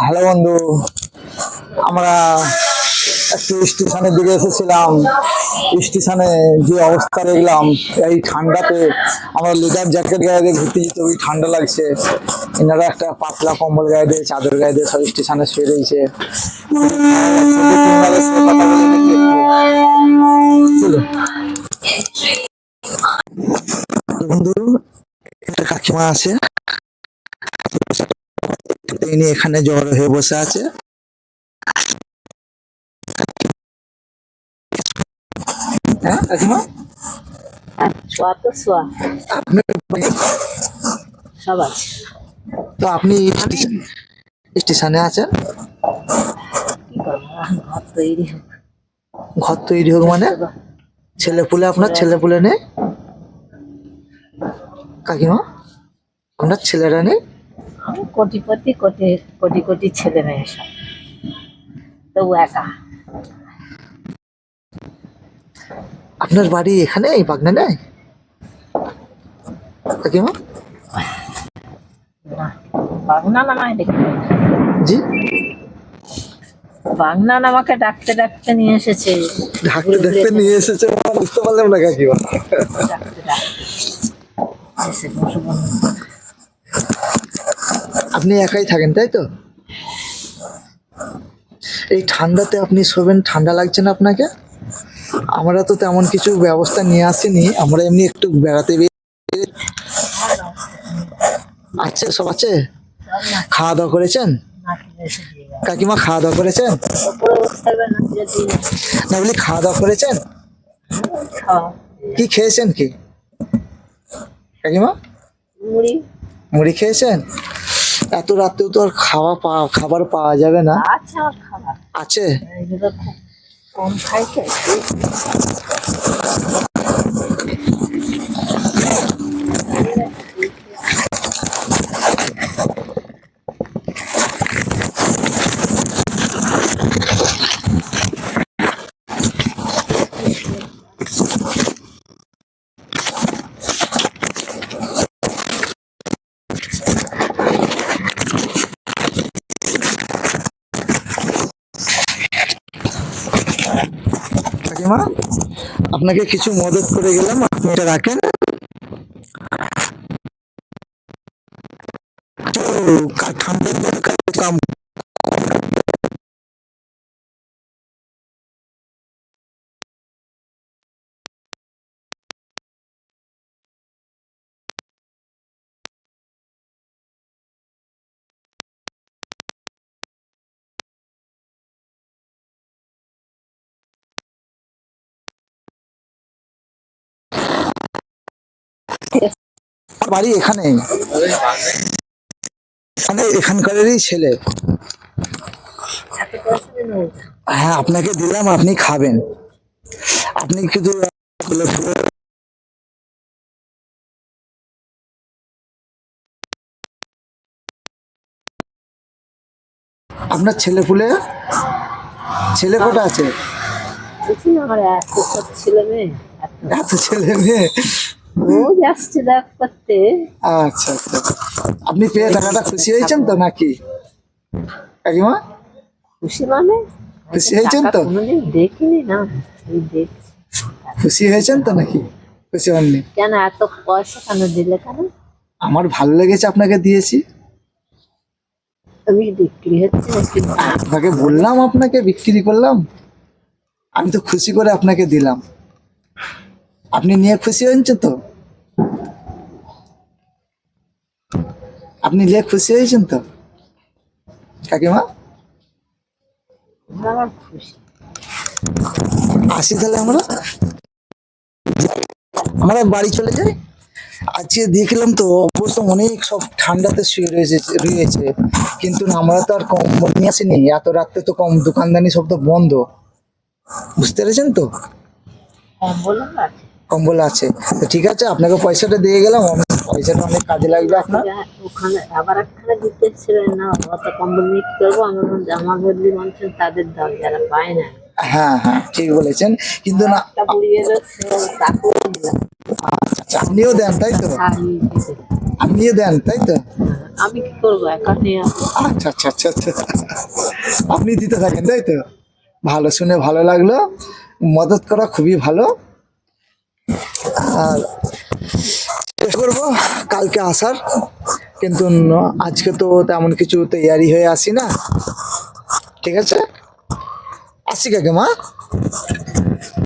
Hello বন্ধু, আমরা একটু স্টেশনের দিকে এসেছিলাম। স্টেশনে যে অবস্থা দেখলাম, এই ঠান্ডাতে আমরা লেদার জ্যাকেট গায়ে দিয়ে ঘুরতে যেতে ওই ঠান্ডা লাগছে। এনারা একটা পাতলা কম্বল গায়ে দিয়ে, চাদর গায়ে দিয়ে সব স্টেশনে শুয়ে রয়েছে। বন্ধু, একটা কাকিমা আছে। তিনি এখানে জ্বর হয়ে বসে আছে। হ্যাঁ কাকিমা? তো আপনি স্টেশন- আছেন? ঘর তৈরি হোক। মানে? ছেলে পুলে আপনার ছেলে পুলে নেই? কাকিমা আপনার ছেলেরা নেই? কোটিপতি কোটি কোটি কোটি ছেলে মেয়ে সব। তবু একা। আপনার বাড়ি এখানে এই বাগনা নেই কাকিমা? না বাগনা নামায় দেখতে জি? বাগনা আমাকে ডাকতে ডাকতে নিয়ে এসেছে। ঢাকতে নিয়ে এসেছে আমার বুঝতে পারলাম না কাকিমা। ডাকতে ডাকতে। আপনি একাই থাকেন তাই তো? এই ঠান্ডাতে আপনি শোবেন ঠান্ডা লাগছে না আপনাকে? আমরা তো তেমন কিছু ব্যবস্থা নিয়ে আসিনি আমরা এমনি একটু বেড়াতে আছে সব আছে? খাওয়া দাওয়া করেছেন? কাকিমা খাওয়া দাওয়া করেছেন? না বলি খাওয়া দাওয়া করেছেন? কি খেয়েছেন কি? কাকিমা? মুড়ি। মুড়ি খেয়েছেন? এত রাত্রেও তো আর খাওয়া পাওয়া খাবার পাওয়া যাবে না। খাবার। আছে? কম খাই তো কাকিমা আপনাকে কিছু মদত করে গেলাম আপনি এটা রাখেন। দিনে কাম বাড়ি এখানে। এখানকারেরই ছেলে। হ্যাঁ আপনাকে দিলাম আপনি খাবেন। আপনি কিন্তু আপনার ছেলে পুলে? ছেলে কটা আছে? এত ছেলে মেয়ে? করতে। আচ্ছা আচ্ছা। আপনি পেয়ে টাকাটা খুশি হয়েছেন তো নাকি? কাকিমা? খুশি মানে? খুশি হয়েছেন তো? কোনোদিন দেখিনি না এই খুশি হয়েছেন তো নাকি? খুশি হননি? কেন এত পয়সা কেন দিলে কেন? আমার ভালো লেগেছে আপনাকে দিয়েছি। আমি বিক্রি হচ্ছে নাকি? আপনাকে বললাম আপনাকে বিক্রি করলাম। আমি তো খুশি করে আপনাকে দিলাম। আপনি নিয়ে খুশি হয়েছেন তো? আপনি নিয়ে খুশি হয়েছেন তো? কাকিমা? আসি তাহলে আমরা? আমরা বাড়ি চলে যাই। আজকে দেখলাম তো অবশ্য অনেক সব ঠান্ডাতে শুয়ে রয়েছে রয়েছে। কিন্তু আমরা তো আর কম নিয়ে আসিনি। এত রাত্রে তো কম দোকানদানি সব তো বন্ধ। বুঝতে পেরেছেন তো? কম বললাম না। কম্বল আছে। তো ঠিক আছে আপনাকে পয়সাটা দিয়ে গেলাম আমার পয়সাটা অনেক কাজে লাগবে আপনার। ওখানে আবার একখানে দিতে ছিল না অত কম্বল মিট করব আমার জামা বদলি মানুষের তাদের দাম যারা পায় না। হ্যাঁ হ্যাঁ ঠিক বলেছেন। কিন্তু না দিলাম আচ্ছা, আপনিও দেন তাই তো? আপনিও দেন তাই তো? আমি কি করব একা নিয়ে আচ্ছা আচ্ছা আচ্ছা আচ্ছা। আপনি দিতে থাকেন তাই তো? ভালো শুনে ভালো লাগল মদত করা খুবই ভালো। আর চেষ্টা করব কালকে আসার। কিন্তু আজকে তো তেমন কিছু তৈয়ারি হয়ে আসি না। ঠিক আছে? আসি কাকে মা?